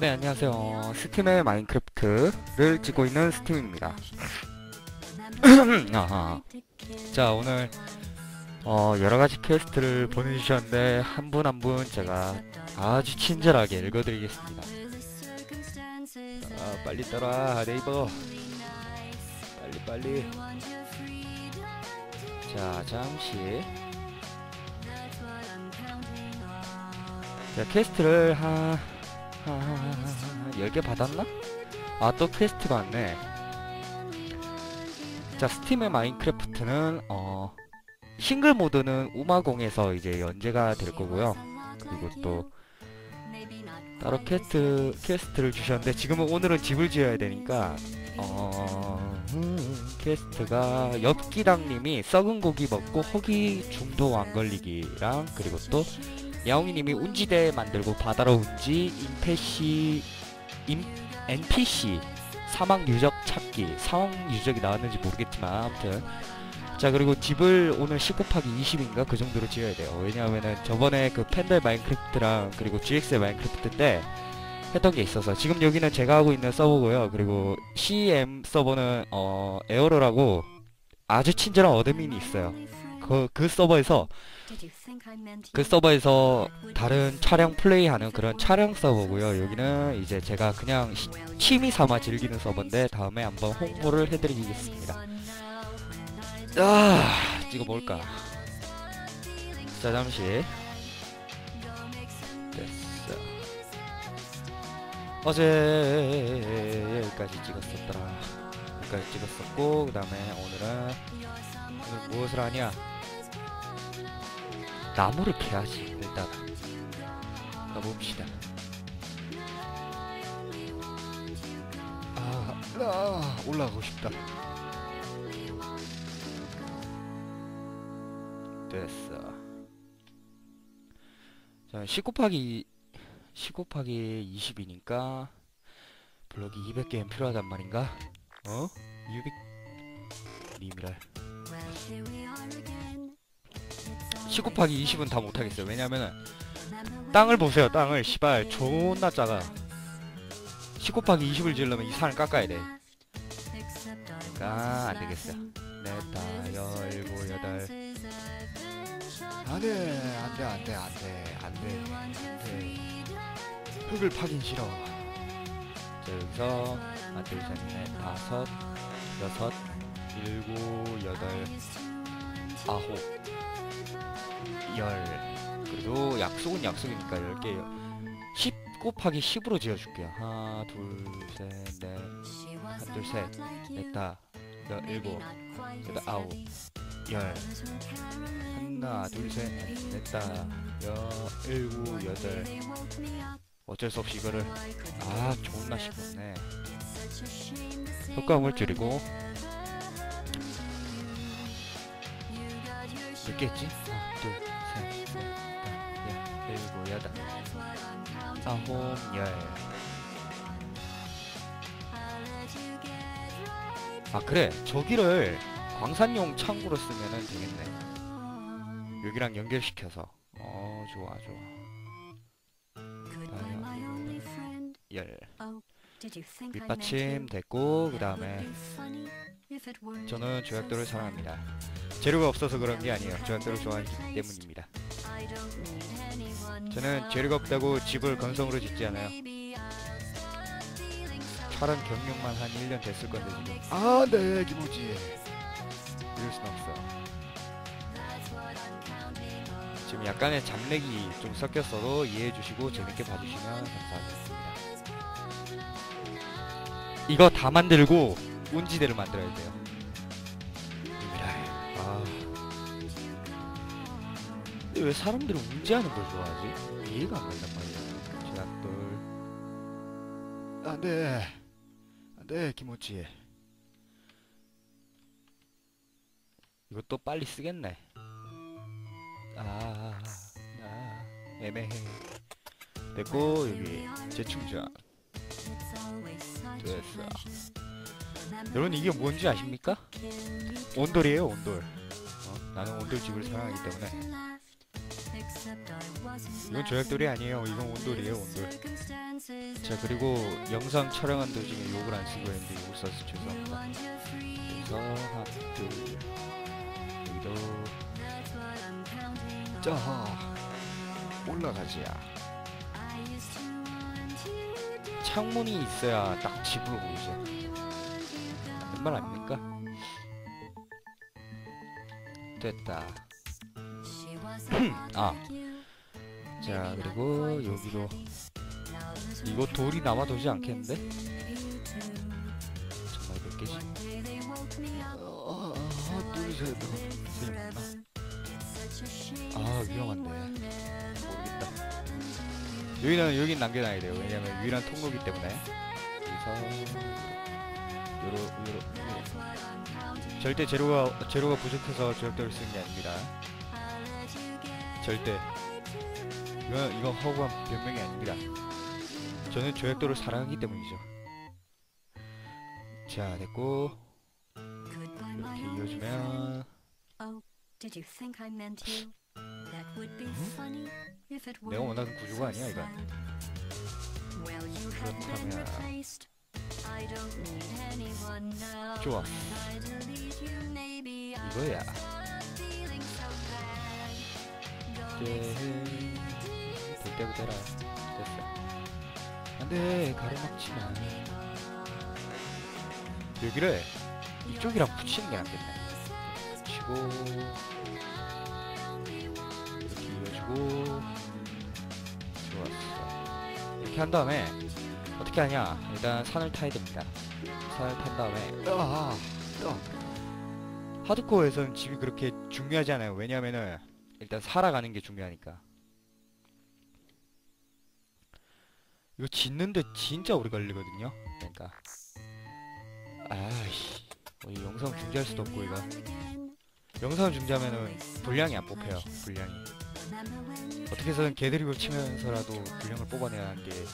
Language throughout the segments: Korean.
네, 안녕하세요. 스팀의 마인크래프트를 찍고 있는 스팀입니다. 자, 오늘 어, 여러 가지 퀘스트를 보내주셨는데 한 분 한 분 제가 아주 친절하게 읽어드리겠습니다. 자, 빨리 따라 네이버. 빨리 빨리. 자, 잠시. 자, 퀘스트를 한 아, 10개 받았나? 아, 또 퀘스트가 왔네. 자, 스팀의 마인크래프트는, 어, 싱글 모드는 우마공에서 이제 연재가 될 거고요. 그리고 또, 따로 퀘스트, 퀘스트를 주셨는데, 지금은 오늘은 집을 지어야 되니까, 어, 음, 퀘스트가, 엽기당님이 썩은 고기 먹고 허기 중도 안 걸리기랑, 그리고 또, 야옹이님이 운지대 만들고 바다로 운지 인페시 인 NPC 사막 유적 찾기 사막 유적이 나왔는지 모르겠지만 아무튼. 자 그리고 집을 오늘 10 곱하기 20인가? 그 정도로 지어야 돼요. 왜냐하면은 저번에 그 팬들 마인크래프트랑 그리고 GX의 마인크래프트 때 했던 게 있어서 지금 여기는 제가 하고 있는 서버고요. 그리고 CM 서버는 어 에어로라고 아주 친절한 어드민이 있어요 그, 그 서버에서 그 서버에서 다른 촬영 플레이하는 그런 촬영 서버고요. 여기는 이제 제가 그냥 시- 취미 삼아 즐기는 서버인데 다음에 한번 홍보를 해드리겠습니다. 아, 이거 뭘까? 자, 잠시. 됐어. 어제 여기까지 찍었었더라. 여기까지 찍었었고, 그 다음에 오늘은 오늘 무엇을 하냐? 나무를 캐야지. 일단 가봅시다. 아, 아 올라가고 싶다. 됐어. 자10 곱하기 10 곱하기 20이니까 블럭이 200개는 필요하단 말인가? 어? 200 님이랄 10 곱하기 20은 다 못하겠어요. 왜냐면은 땅을 보세요. 땅을 시발 존나 작아. 10 곱하기 20을 지으려면 이 산을 깎아야 돼. 그러니까 안 되겠어. 넷다 열고 여덟. 안돼 안돼 안돼 안돼 안돼 안돼. 흙을 파긴 싫어. 자 여기서 하나 둘셋넷 다섯 여섯 일곱 여덟 아홉 열. 그래도 약속은 약속이니까 10개 10 곱하기 10으로 지어줄게요. 하나 둘셋넷. 하나 둘셋넷 다. 여, 일곱. 여덟 아홉. 열. 하나 둘셋넷 다. 여, 일곱 여덟. 어쩔 수 없이 이거를 아 존나 쉽네. 효과음을 줄이고 몇 개였지? 하나, 둘, 셋, 넷, 다, 여, 일곱, 여덟, 아홉, 열. 아 그래 저기를 광산용 창구로 쓰면은 되겠네. 여기랑 연결시켜서. 어 좋아 좋아. 열. 밑받침 됐고 그 다음에 저는 조약돌을 사랑합니다. 재료가 없어서 그런 게 아니에요. 조약돌을 좋아하기 때문입니다. 저는 재료가 없다고 집을 건성으로 짓지 않아요. 촬영 경력만 한 1년 됐을 건데 지금. 아, 네, 김호지. 이럴 순 없어. 지금 약간의 잡내기 좀 섞였어도 이해해 주시고 재밌게 봐주시면 감사하겠습니다. 이거 다 만들고 운지대를 만들어야 돼요. 아. 근데 왜 사람들은 운지하는 걸 좋아하지? 이해가 안 간단 말이야. 제약돌. 안 돼. 안 돼, 김호치. 이것도 빨리 쓰겠네. 아, 아, 애매해. 됐고, 여기 재충전. 됐어. 여러분 이게 뭔지 아십니까? 온돌이에요 온돌 어, 나는 온돌집을 사랑하기 때문에 이건 조약돌이 아니에요. 이건 온돌이에요, 온돌. 자, 그리고 영상 촬영한 도중에 욕을 안 쓰고 했는데 욕을 써서 죄송합니다. 그래서 하나, 둘, 여기도 자, 올라가자. 창문이 있어야 딱 집으로 보이죠. 웬말 아닙니까? 됐다. 아. 자, 그리고 여기로 이거 돌이 남아도지 않겠는데? 정말 몇 개지? 어, 하나, 둘, 셋, 넷? 아, 위험한데. 모르겠다. 여기는 여긴 남겨놔야 돼요. 왜냐면 유일한 통로기 때문에. 그래서 요로 요로 요로. 절대 재료가 재료가 부족해서 조약돌을 쓰는 게 아닙니다. 절대. 이건 이건 허구한 변명이 아닙니다. 저는 조약돌을 사랑하기 때문이죠. 자 됐고 이렇게 이어주면 it 내가 원하는 구조가 아니야 이건. 그렇다면- 좋아. 이거야. not feeling so bad. 이제 볼 때부터 해라. 됐어. 안돼 가로막지 마. 여기를 이쪽이랑 붙이는 게 낫겠네. 붙이고 이렇게 이어주고 좋았어. 이렇게 한 다음에 어떻게 하냐? 일단 산을 타야 됩니다. 산을 탄 다음에 아, 아. 하드코어에서는 집이 그렇게 중요하지 않아요. 왜냐면은 일단 살아가는 게 중요하니까. 이거 짓는데 진짜 오래 걸리거든요. 그러니까. 아이씨. 뭐이 영상 중지할 수도 없고 이거. 영상 중지하면은 분량이 안 뽑혀요. 분량이. 어떻게 해서든 개드립을 치면서라도 분량을 뽑아내야 하는 게이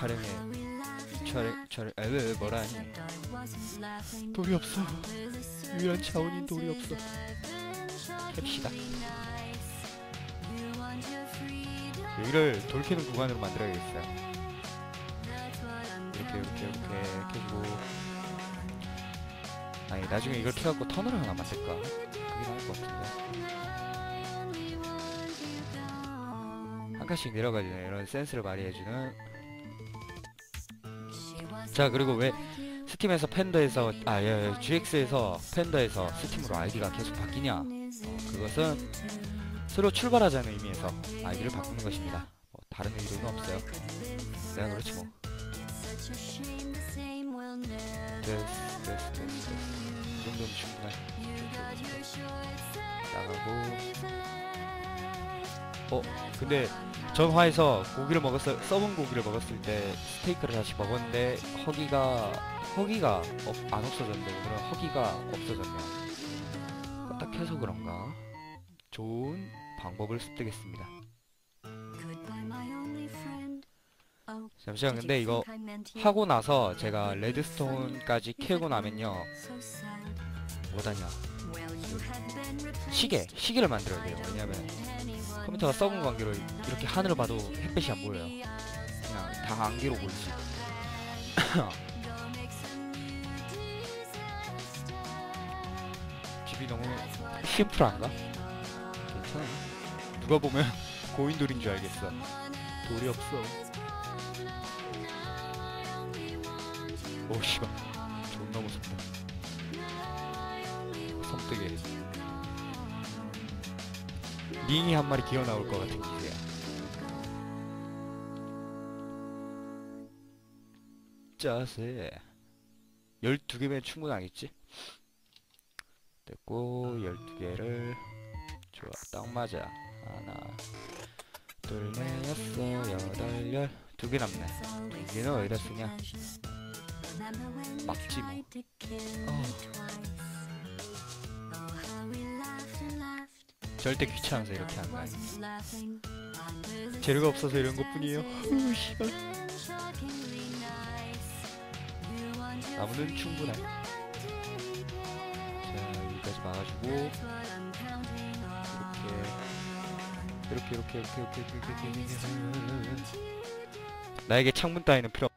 촬영에 이 촬영 촬영 아, 왜, 왜 뭐라 하니? 돌이 없어. 유일한 자원인 돌이 없어. 캡시다. 여기를 돌 캐는 구간으로 만들어야겠어요. 이렇게 이렇게 이렇게 캐주고 아니 나중에 이걸 캐갖고 터널 하나 만들까? 그게 나을 것 같은데 한 칸씩 내려가지네 이런 센스를 발휘해주는 자 그리고 왜 스팀에서 팬더에서 아 예, 예, GX에서 팬더에서 스팀으로 아이디가 계속 바뀌냐? 어, 그것은 새로 출발하자는 의미에서 아이디를 바꾸는 것입니다. 뭐 다른 의도는 없어요. 내가 그렇지 뭐. 됐어 됐어 됐어 이 정도면 충분해 나가고 어 근데 전화에서 고기를 먹었을 썩은 고기를 먹었을 때 스테이크를 다시 먹었는데 허기가 허기가 없, 안 없어졌는데 오늘은 허기가 없어졌네요. 껐다 켜서 그런가? 좋은 방법을 습득했습니다. 잠시만 근데 이거 하고 나서 제가 레드스톤까지 캐고 나면요. 뭐다냐? 시계 시계를 만들어야 돼요. 왜냐면 컴퓨터가 썩은 관계로 이렇게 하늘을 봐도 햇빛이 안 보여요. 그냥 다 안개로 보이지 집이 너무 심플한가? 괜찮아. 누가 보면 고인돌인 줄 알겠어. 돌이 없어. 오 씨발. 존나 무섭다. 섬뜩해 링이 한 마리 기어 나올 것 같은 기세야. 짜세. 12개면 충분하겠지? 됐고 12개를 좋아 딱 맞아. 하나 둘넷 여섯 여덟 열 두 개 남네. 두 개는 어디다 쓰냐? 막지 뭐. 어. 절대 귀찮아서 이렇게 거 아니야 재료가 없어서 이런 것 뿐이에요 으 씨발 나무는 충분해 자 여기까지 막아주고 이렇게 이렇게 이렇게 이렇게 이렇게 이렇게, 이렇게, 이렇게. 나에게 창문 따위는 필요